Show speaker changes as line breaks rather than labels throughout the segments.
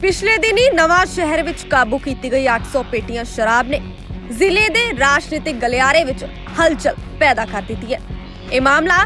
ਪਿਛਲੇ ਦਿਨੀ ਨਵਾਂ ਸ਼ਹਿਰ ਵਿੱਚ ਕਾਬੂ ਕੀਤੀ ਗਈ 800 ਪੇਟੀਆਂ ਸ਼ਰਾਬ ਨੇ ਜ਼ਿਲ੍ਹੇ ਦੇ ਰਾਜਨੀਤਿਕ ਗਲਿਆਰੇ ਵਿੱਚ ਹਲਚਲ ਪੈਦਾ ਕਰ ਦਿੱਤੀ ਹੈ। ਇਹ ਮਾਮਲਾ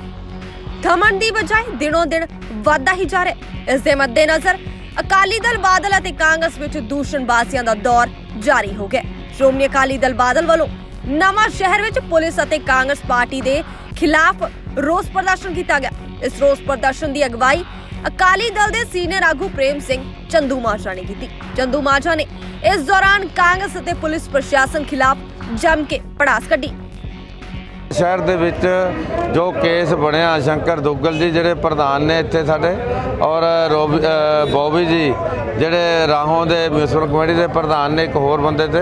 ਥਮਣ ਦੀ ਬਜਾਏ ਦਿਨੋਂ ਦਿਨ ਵਧਦਾ ਹੀ ਜਾ ਰਿਹਾ ਹੈ। ਇਸ ਦੇ ਮੱਦੇਨਜ਼ਰ ਅਕਾਲੀ ਦਲ ਬਾਦਲ ਅਤੇ ਕਾਂਗਰਸ ਵਿੱਚ ਦੂਸ਼ਣਬਾਜ਼ੀਆਂ ਦਾ ਦੌਰ ਜਾਰੀ ਹੋ ਗਿਆ ਸ਼੍ਰੋਮਣੀ ਅਕਾਲੀ ਦਲ ਬਾਦਲ ਵੱਲੋਂ ਨਵਾਂ ਸ਼ਹਿਰ ਵਿੱਚ ਪੁਲਿਸ ਅਤੇ ਕਾਂਗਰਸ ਪਾਰਟੀ ਦੇ ਖਿਲਾਫ ਰੋਸ ਪ੍ਰਦਰਸ਼ਨ ਕੀਤਾ ਗਿਆ। ਇਸ ਰੋਸ ਪ੍ਰਦਰਸ਼ਨ ਦੀ ਅਗਵਾਈ ਅਕਾਲੀ ਦਲ ਦੇ ਸੀਨੀਅਰ ਆਗੂ ਪ੍ਰੇਮ ਸਿੰਘ ਚੰਦੂ ਮਾਜਰਾ ਨੇ ਕੀਤੀ। ਚੰਦੂ ਮਾਜਰਾ ਨੇ ਇਸ ਦੌਰਾਨ ਕਾਂਗਰਸ ਅਤੇ ਪੁਲਿਸ ਪ੍ਰਸ਼ਾਸਨ ਖਿਲਾਫ ਜੰਮ ਕੇ ਪੜਾਸ ਕੱਢੀ।
ਸ਼ਹਿਰ ਦੇ ਵਿੱਚ ਜੋ ਕੇਸ ਬਣਿਆ ਸ਼ੰਕਰ ਦੁੱਗਲ ਜੀ ਜਿਹੜੇ ਪ੍ਰਧਾਨ ਨੇ ਇੱਥੇ ਸਾਡੇ ਔਰ ਰੋਬੀ- ਬੋਬੀ ਜੀ ਜਿਹੜੇ ਰਾਹੋਂ ਦੇ ਮਿਊਨਿਸਪਲ ਕਮੇਟੀ ਦੇ ਪ੍ਰਧਾਨ ਨੇ ਇੱਕ ਹੋਰ ਬੰਦੇ ਤੇ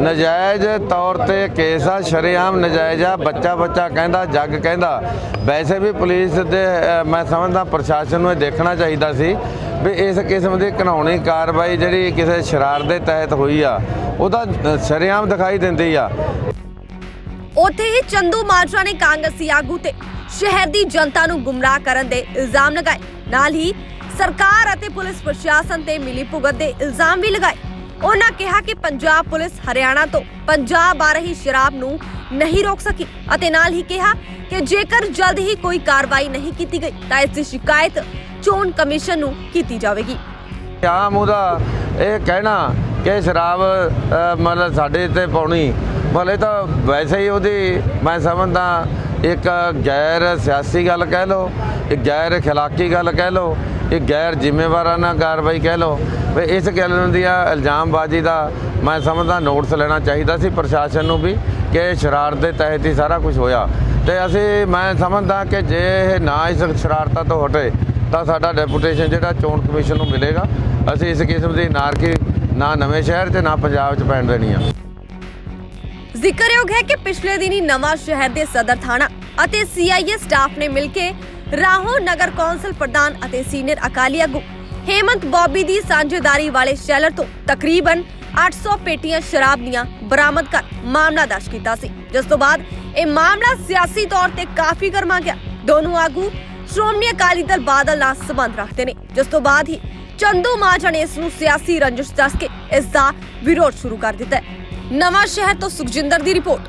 ਨਜਾਇਜ਼ ਤੌਰ ਤੇ ਕੇਸ ਆ ਸ਼ਰੇਆਮ ਨਜਾਇਜ਼ ਆ ਬੱਚਾ ਬੱਚਾ ਕਹਿੰਦਾ ਜੱਗ ਕਹਿੰਦਾ। ਵੈਸੇ ਵੀ ਪੁਲਿਸ ਦੇ ਮੈਂ ਸਮਝਦਾ ਪ੍ਰਸ਼ਾਸਨ ਨੂੰ ਇਹ ਦੇਖਣਾ ਚਾਹੀਦਾ ਸੀ ਵੀ ਇਸ ਕਿਸਮ ਦੀ ਘਣਾਉਣੀ ਕਾਰਵਾਈ ਜਿਹੜੀ ਕਿਸੇ ਸ਼ਰਾਰ ਦੇ ਤਹਿਤ ਹੋਈ ਆ ਉਹਦਾ ਅ, ਸ਼ਰੇਆਮ ਦਿਖਾਈ ਦਿੰਦੀ ਆ।
ਉੱਥੇ ਹੀ ਚੰਦੂ ਮਾਜਰਾ ਨੇ ਕਾਂਗਰਸੀ ਆਗੂ ਤੇ ਸ਼ਹਿਰ ਦੀ ਜਨਤਾ ਨੂੰ ਗੁੰਮਰਾਹ ਕਰਨ ਦੇ ਇਲਜ਼ਾਮ ਲਗਾਏ। ਨਾਲ ਹੀ ਸਰਕਾਰ ਅਤੇ ਪੁਲਿਸ ਪ੍ਰਸ਼ਾਸਨ ਤੇ ਮਿਲੀ ਭੁਗਤ ਦੇ ਇਲਜ਼ਾਮ ਵੀ ਲਗਾਏ। ਉਹਨਾਂ ਕਿਹਾ ਕਿ ਪੰਜਾਬ ਪੁਲਿਸ ਹਰਿਆਣਾ ਤੋਂ ਪੰਜਾਬ ਆ ਰਹੀ ਸ਼ਰਾਬ ਨੂੰ ਨਹੀਂ ਰੋਕ ਸਕੀ ਅਤੇ ਨਾਲ ਹੀ ਕਿਹਾ ਕਿ ਜੇਕਰ ਜਲਦ ਹੀ ਕੋਈ ਕਾਰਵਾਈ ਨਹੀਂ ਕੀਤੀ ਗਈ, ਤਾਂ ਇਸ ਦੀ ਸ਼ਿਕਾਇਤ ਚੋਣ ਕਮਿਸ਼ਨ ਨੂੰ ਕੀਤੀ ਜਾਵੇਗੀ।
ਆਮ ਉਹਦਾ ਇਹ ਕਹਿਣਾ ਕਿ ਸ਼ਰਾਬ ਮਤਲਬ ਸਾਡੇ ਤੇ ਪਾਉਣੀ। ਭਲੇ ਤਾਂ ਵੈਸੇ ਹੀ ਉਹਦੀ, ਮੈਂ ਸਮਝਦਾ, ਇੱਕ ਗੈਰ ਸਿਆਸੀ ਗੱਲ ਕਹਿ ਲਓ, ਇੱਕ ਗੈਰ ਖਲਾਕੀ ਗੱਲ ਕਹਿ ਲਓ, ਇੱਕ ਗੈਰ ਜ਼ਿੰਮੇਵਾਰਾਂ ਨਾਲ ਕਾਰਵਾਈ ਕਹਿ ਲਓ, ਵੀ ਇਸ ਗੱਲ ਦੀ ਇਲਜ਼ਾਮਬਾਜ਼ੀ ਦਾ ਮੈਂ ਸਮਝਦਾ ਨੋਟਸ ਲੈਣਾ ਚਾਹੀਦਾ ਸੀ ਪ੍ਰਸ਼ਾਸਨ ਨੂੰ ਵੀ, ਕਿ ਸ਼ਰਾਰਤ ਦੇ ਤਹਿਤ ਹੀ ਸਾਰਾ ਕੁਝ ਹੋਇਆ। ਤੇ ਅਸੀਂ, ਮੈਂ ਸਮਝਦਾ ਕਿ ਜੇ ਇਹ ਨਾ ਇਸ ਸ਼ਰਾਰਤਾਂ ਤੋਂ ਹਟੇ, ਤਾਂ ਸਾਡਾ ਡੈਪੂਟੇਸ਼ਨ ਜਿਹੜਾ ਚੋਣ ਕਮਿਸ਼ਨ ਨੂੰ ਮਿਲੇਗਾ। ਅਸੀਂ ਇਸ ਕਿਸਮ ਦੀ ਨਾਰਕੀ ਨਾ ਨਵੇਂ ਸ਼ਹਿਰ ਤੇ ਨਾ ਪੰਜਾਬ 'ਚ ਪੈਣ ਦੇਣੀ ਆ।
ਜ਼ਿਕਰਯੋਗ ਹੈ ਕਿ ਪਿਛਲੇ ਦਿਨੀ ਨਵਾਂ ਸ਼ਹਿਰ ਦੇ ਸਦਰ ਥਾਣਾ ਅਤੇ ਸੀਆਈਏ ਸਟਾਫ ਨੇ ਮਿਲ ਕੇ ਰਾਹੋਂ ਨਗਰ ਕੌਂਸਲ ਪ੍ਰਧਾਨ ਅਤੇ ਸੀਨੀਅਰ ਅਕਾਲੀ ਆਗੂ ਹੇਮੰਤ ਬੌਬੀ ਦੀ ਸਾਂਝੇਦਾਰੀ ਵਾਲੇ ਸ਼ੈਲਰ ਤੋਂ ਤਕਰੀਬਨ 800 ਪੇਟੀਆਂ ਸ਼ਰਾਬ ਦੀਆਂ ਬਰਾਮਦ ਕਰ ਮਾਮਲਾ ਦਰਜ ਕੀਤਾ ਸੀ, ਜਿਸ ਤੋਂ ਬਾਅਦ ਇਹ ਮਾਮਲਾ ਸਿਆਸੀ ਤੌਰ ਤੇ ਕਾਫੀ ਗਰਮਾ ਗਿਆ। ਦੋਨੋਂ ਆਗੂ ਸ਼੍ਰੋਮਣੀ ਅਕਾਲੀ ਦਲ ਬਾਦਲ ਨਾਲ ਸੰਬੰਧ ਰੱਖਦੇ ਨੇ, ਜਿਸ ਤੋਂ ਬਾਅਦ ਹੀ ਚੰਦੂ ਮਾਜਰਾ ਨੇ ਇਸ ਨੂੰ ਸਿਆਸੀ ਰੰਜਿਸ਼ ਦੱਸ ਕੇ ਇਸ ਦਾ ਵਿਰੋਧ ਸ਼ੁਰੂ ਕਰ ਦਿੱਤਾ ਨਵਾਂ ਸ਼ਹਿਰ ਤੋਂ ਸੁਖਜਿੰਦਰ ਦੀ ਰਿਪੋਰਟ।